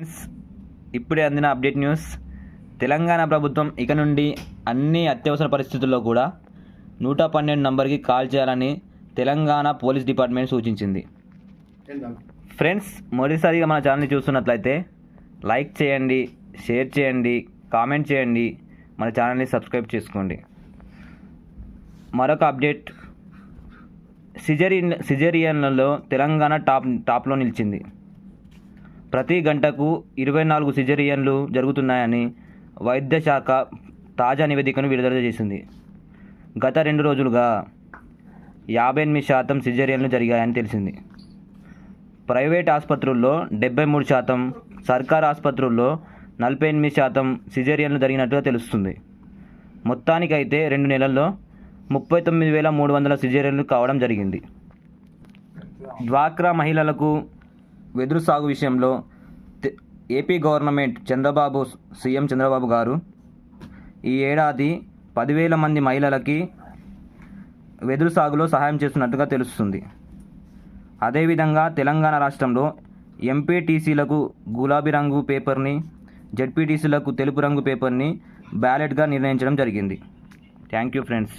Friends, ఇప్పుడే అందిన update news. Telangana ప్రభుత్వం ఇక నుండి అన్ని అత్యవసర పరిస్థితుల్లో కూడా నూట పన్నెండు నంబర్కి కాల్ చేయాలని తెలంగాణ పోలీస్ డిపార్ట్మెంట్ సూచించింది. ఫ్రెండ్స్ మొదటిసారిగా మన ఛానల్ని చూస్తున్నట్లయితే లైక్ చేయండి షేర్ చేయండి కామెంట్ చేయండి మన ఛానల్ని సబ్స్క్రైబ్ చేసుకోండి. మరొక అప్డేట్. సిజరియన్ సిజేరియన్లలో తెలంగాణ టాప్ టాప్లో నిలిచింది. ప్రతి గంటకు ఇరవై నాలుగు సిజేరియన్లు జరుగుతున్నాయని వైద్య శాఖ తాజా నివేదికను విడుదల చేసింది. గత రెండు రోజులుగా యాభై ఎనిమిది శాతం సిజేరియన్లు జరిగాయని తెలిసింది. ప్రైవేట్ ఆసుపత్రుల్లో డెబ్బై మూడు శాతం సర్కార్ ఆసుపత్రుల్లో నలభై ఎనిమిది శాతం సిజేరియన్లు జరిగినట్టుగా తెలుస్తుంది. మొత్తానికైతే రెండు నెలల్లో ముప్పై తొమ్మిది వేల మూడు వందల సిజేరియన్లు కావడం జరిగింది. డ్వాక్రా మహిళలకు వెదురు సాగు విషయంలో AP government Chandrababu CM Chandrababu గారు ఈ ఏడాది పదివేల మంది మహిళలకి వెదురు సాగులో సహాయం చేస్తున్నట్టుగా తెలుస్తుంది. అదేవిధంగా తెలంగాణ రాష్ట్రంలో ఎంపీటీసీలకు గులాబీ రంగు పేపర్ని జడ్పీటీసీలకు తెలుపు రంగు పేపర్ని బ్యాలెట్గా నిర్ణయించడం జరిగింది. Thank you friends.